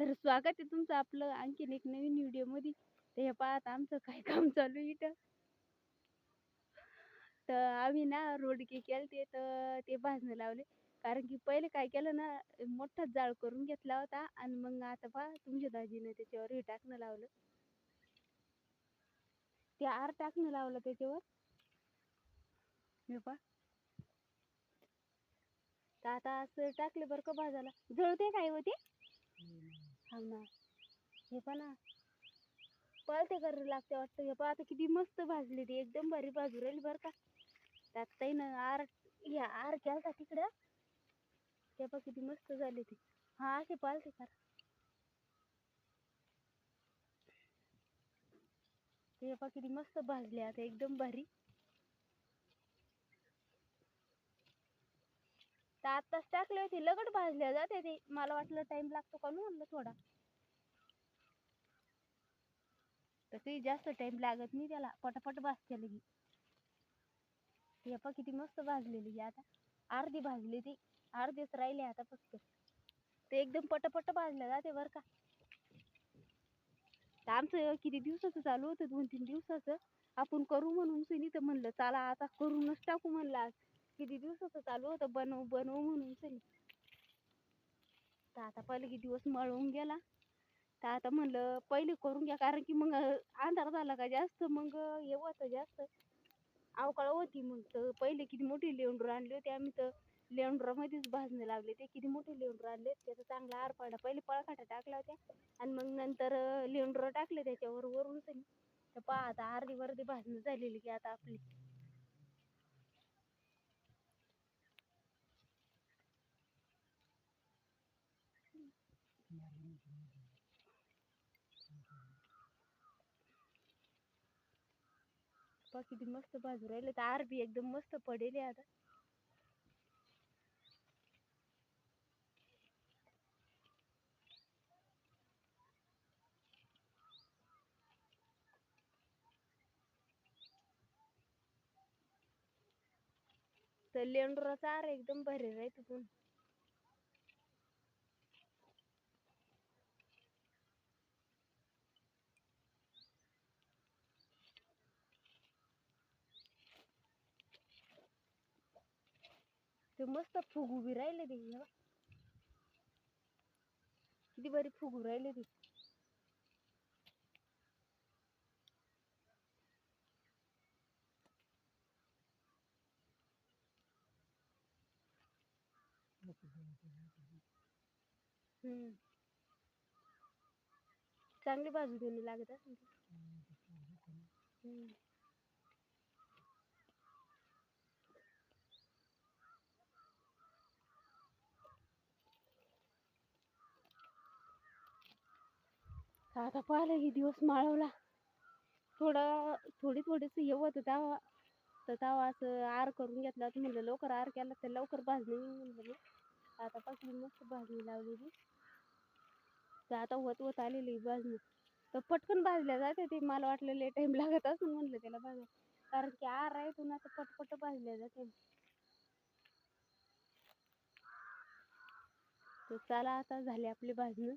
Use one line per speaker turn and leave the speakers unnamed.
तर स्वागत आहे तुमचं आपलं आणखीन एक नवीन व्हिडिओमध्ये तर हे पहा आता आमचं काय काम चालू आहे इथं. तर आम्ही ना रोड के केलते तर ते भाजणं लावले. कारण की पहिले काय केलं ना मोठा जाळ करून घेतला होता आणि मग आता पहा तुमच्या दाजीनं त्याच्यावर हे टाकणं लावलं. ते आर टाकणं लावलं त्याच्यावर. हे पहा. तर आता असं टाकले बरं का भाजायला. जळते काय होते हा ना. हे पण ना. पळते करायला लागते वाटतं. हे पण आता किती मस्त भाजली ती. एकदम भारी भाजू राहिली बरं का. त्यात ना आर या आर केलता तिकडं. ते पण किती मस्त झाली ती. हा असे पालते कर. ते पण किती मस्त भाजले आता. एकदम भारी. तर आत्ताच टाकले होती. लगट भाजल्या जाते ते. मला वाटलं टाइम लागतो का म्हणलं थोडा. तसंही जास्त टाइम लागत नाही त्याला. पटापट भाजते लगी. हे पहा किती मस्त भाजलेली आता. अर्धी भाजली ती. अर्धीच राहिले आता फक्त. ते एकदम पटापट भाजल्या जाते बरं का. तर आमचं किती दिवसाचं चालू होतं? दोन तीन दिवसाचं. आपण करू म्हणून सुनी तर म्हणलं चला आता करूनच टाकू म्हणलं आज. किती दिवसाचं चालू होतं? बनवू बनवू म्हणून सुनी तर आता पहिले किती दिवस मळून गेला. तर आता म्हणलं पहिले करून घ्या कारण की मग अंधार झाला का जास्त मग हे होतं जास्त. अवकाळ होती मग तर पहिले किती मोठी लेंडूर आणली होती. आम्ही तर लेंडुरामध्येच भाजणं लावले ते. किती मोठे लेंडूर आणले त्याचा चांगला आर पडला पहिले पळखाटा टाकला होत्या. आणि मग नंतर लेंडुरं टाकले त्याच्यावर वरून तर पहा आता अर्धी वर्धी भाजणं झालेली की आता आपली. पहा किती मस्त बाजू राहिले तर आर बी एकदम मस्त पडेल आता. तर लेंडुराचा आर एकदम भारी राहतो पण. ते मस्त फुग उभी राहिले ते किती बरी फुगू राहिले ते. चांगली बाजू घेऊन लागत असेल तर आता पाहिलं ही दिवस माळवला. थोडं थोडी थोडीच येवत होतं तेव्हा. तर तेव्हा असं आर करून घेतला तर म्हणलं लवकर आर केला तर लवकर भाजणी म्हणलं. आता पासून मस्त भाजणी लावलेली. तर आता होत होत आलेली भाजणी. तर पटकन भाजल्या जाते ते. मला वाटलं लय टाईम लागत असून म्हणलं त्याला भाजायला कारण की आर आहे पुन्हा आता पटपट भाजल्या जाते. तर चला आता झाली आपली भाजणं.